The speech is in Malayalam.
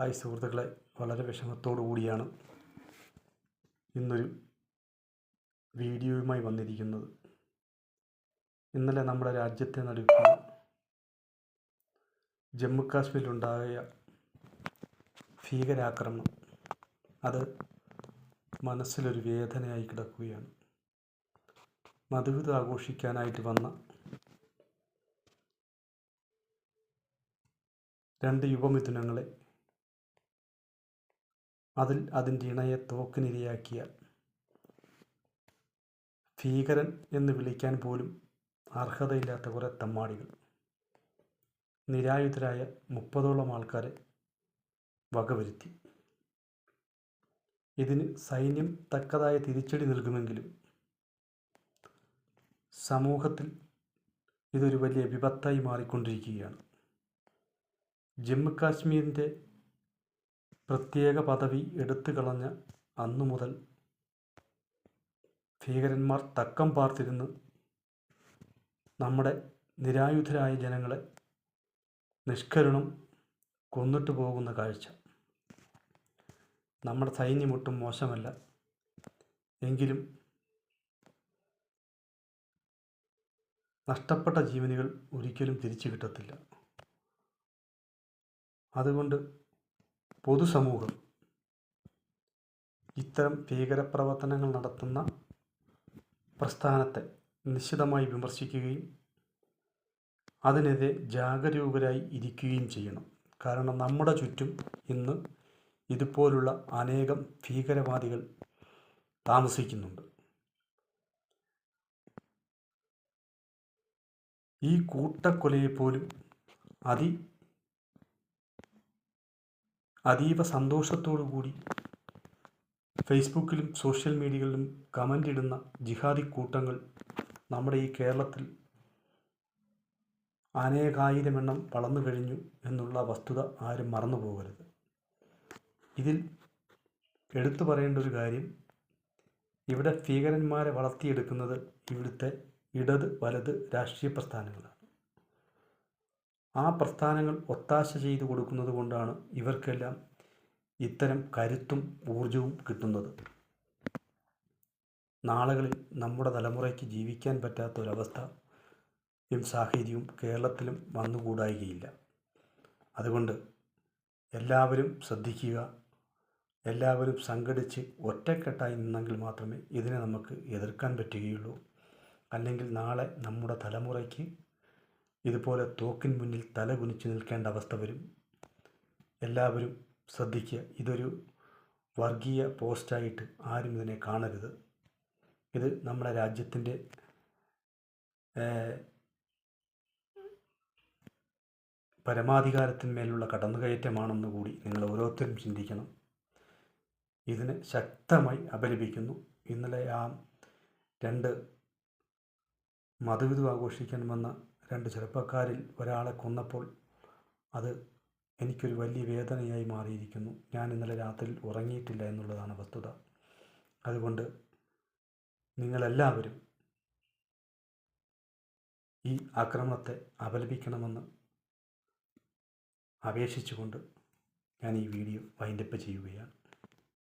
ഹായ് സുഹൃത്തുക്കളെ വളരെ വിഷമത്തോടു കൂടിയാണ് ഇന്നൊരു വീഡിയോയുമായി വന്നിരിക്കുന്നത്. ഇന്നലെ നമ്മുടെ രാജ്യത്തെ നടുക്കുന്ന ജമ്മു കാശ്മീരിലുണ്ടായ ഭീകരാക്രമണം. അത് മനസ്സിലൊരു വേദനയായി കിടക്കുകയാണ്. മധുവിധ ആഘോഷിക്കാനായിട്ട് വന്ന രണ്ട് യുവമിഥുനങ്ങളെ അതിൽ അതിന്റെ ഇണയെ തോക്കിനിരയാക്കിയ ഭീകരൻ എന്ന് വിളിക്കാൻ പോലും അർഹതയില്ലാത്ത കുറേ തമ്മാടികൾ. നിരായുധരായ മുപ്പതോളം ആൾക്കാരെ വകവരുത്തി. ഇതിന് സൈന്യം തക്കതായ തിരിച്ചടി നൽകുമെങ്കിലും സമൂഹത്തിൽ ഇതൊരു വലിയ വിപത്തായി മാറിക്കൊണ്ടിരിക്കുകയാണ്. ജമ്മു കാശ്മീരിന്റെ പ്രത്യേക പദവി എടുത്തു കളഞ്ഞ അന്നു മുതൽ ഭീകരന്മാർ തക്കം പാർത്തിരുന്ന് നമ്മുടെ നിരായുധരായ ജനങ്ങളെ നിഷ്കരുണം കൊന്നിട്ട് പോകുന്ന കാഴ്ച. നമ്മുടെ സൈന്യം ഒട്ടും മോശമല്ല. എങ്കിലും നഷ്ടപ്പെട്ട ജീവനുകൾ ഒരിക്കലും തിരിച്ചു കിട്ടത്തില്ല. അതുകൊണ്ട് പൊതുസമൂഹം. ഇത്തരം ഭീകരപ്രവർത്തനങ്ങൾ നടത്തുന്ന പ്രസ്ഥാനത്തെ നിശ്ചിതമായി വിമർശിക്കുകയും അതിനെതിരെ ജാഗരൂകരായി ഇരിക്കുകയും ചെയ്യണം. കാരണം നമ്മുടെ ചുറ്റും ഇന്ന് ഇതുപോലുള്ള അനേകം ഭീകരവാദികൾ താമസിക്കുന്നുണ്ട്. ഈ കൂട്ടക്കൊലയെപ്പോലും അതി അതീവ കൂടി ഫേസ്ബുക്കിലും സോഷ്യൽ മീഡിയകളിലും കമന്റ് ഇടുന്ന ജിഹാദി കൂട്ടങ്ങൾ നമ്മുടെ ഈ കേരളത്തിൽ അനേകായിരം എണ്ണം വളർന്നു കഴിഞ്ഞു എന്നുള്ള വസ്തുത ആരും മറന്നു പോകരുത്. ഇതിൽ എടുത്തു പറയേണ്ട ഒരു കാര്യം ഇവിടെ ഭീകരന്മാരെ വളർത്തിയെടുക്കുന്നത് ഇവിടുത്തെ ഇടത് വലത് രാഷ്ട്രീയ പ്രസ്ഥാനങ്ങളാണ്. ആ പ്രസ്ഥാനങ്ങൾ ഒത്താശ ചെയ്തു കൊടുക്കുന്നത് കൊണ്ടാണ് ഇവർക്കെല്ലാം ഇത്തരം കരുത്തും ഊർജവും കിട്ടുന്നത്. നാളുകളിൽ നമ്മുടെ തലമുറയ്ക്ക് ജീവിക്കാൻ പറ്റാത്ത ഒരവസ്ഥയും സാഹചര്യവും കേരളത്തിലും വന്നുകൂടായികയില്ല. അതുകൊണ്ട് എല്ലാവരും ശ്രദ്ധിക്കുക എല്ലാവരും സംഘടിച്ച് ഒറ്റക്കെട്ടായി നിന്നെങ്കിൽ മാത്രമേ ഇതിനെ നമുക്ക് എതിർക്കാൻ പറ്റുകയുള്ളൂ. അല്ലെങ്കിൽ നാളെ നമ്മുടെ തലമുറയ്ക്ക് ഇതുപോലെ തോക്കിന് മുന്നിൽ തല കുനിച്ച് നിൽക്കേണ്ട അവസ്ഥ വരും. എല്ലാവരും ശ്രദ്ധിക്കുക ഇതൊരു വർഗീയ പോസ്റ്റായിട്ട് ആരും ഇതിനെ കാണരുത്. ഇത് നമ്മുടെ രാജ്യത്തിന്റെ പരമാധികാരത്തിന്മേലുള്ള കടന്നുകയറ്റമാണെന്ന് കൂടി നിങ്ങൾ ഓരോരുത്തരും ചിന്തിക്കണം. ഇതിനെ ശക്തമായി അപലപിക്കുന്നു. ഇന്നലെ ആ രണ്ട് മധുവിധു ആഘോഷിക്കാൻ വന്ന രണ്ട് ചെറുപ്പക്കാരിൽ ഒരാളെ കൊന്നപ്പോൾ അത് എനിക്കൊരു വലിയ വേദനയായി മാറിയിരിക്കുന്നു. ഞാൻ ഇന്നലെ രാത്രി ഉറങ്ങിയിട്ടില്ല എന്നുള്ളതാണ് വസ്തുത. അതുകൊണ്ട് നിങ്ങളെല്ലാവരും ഈ ആക്രമണത്തെ അപലപിക്കണമെന്ന് അപേക്ഷിച്ചുകൊണ്ട് ഞാൻ ഈ വീഡിയോ വൈൻഡപ്പ് ചെയ്യുകയാണ്.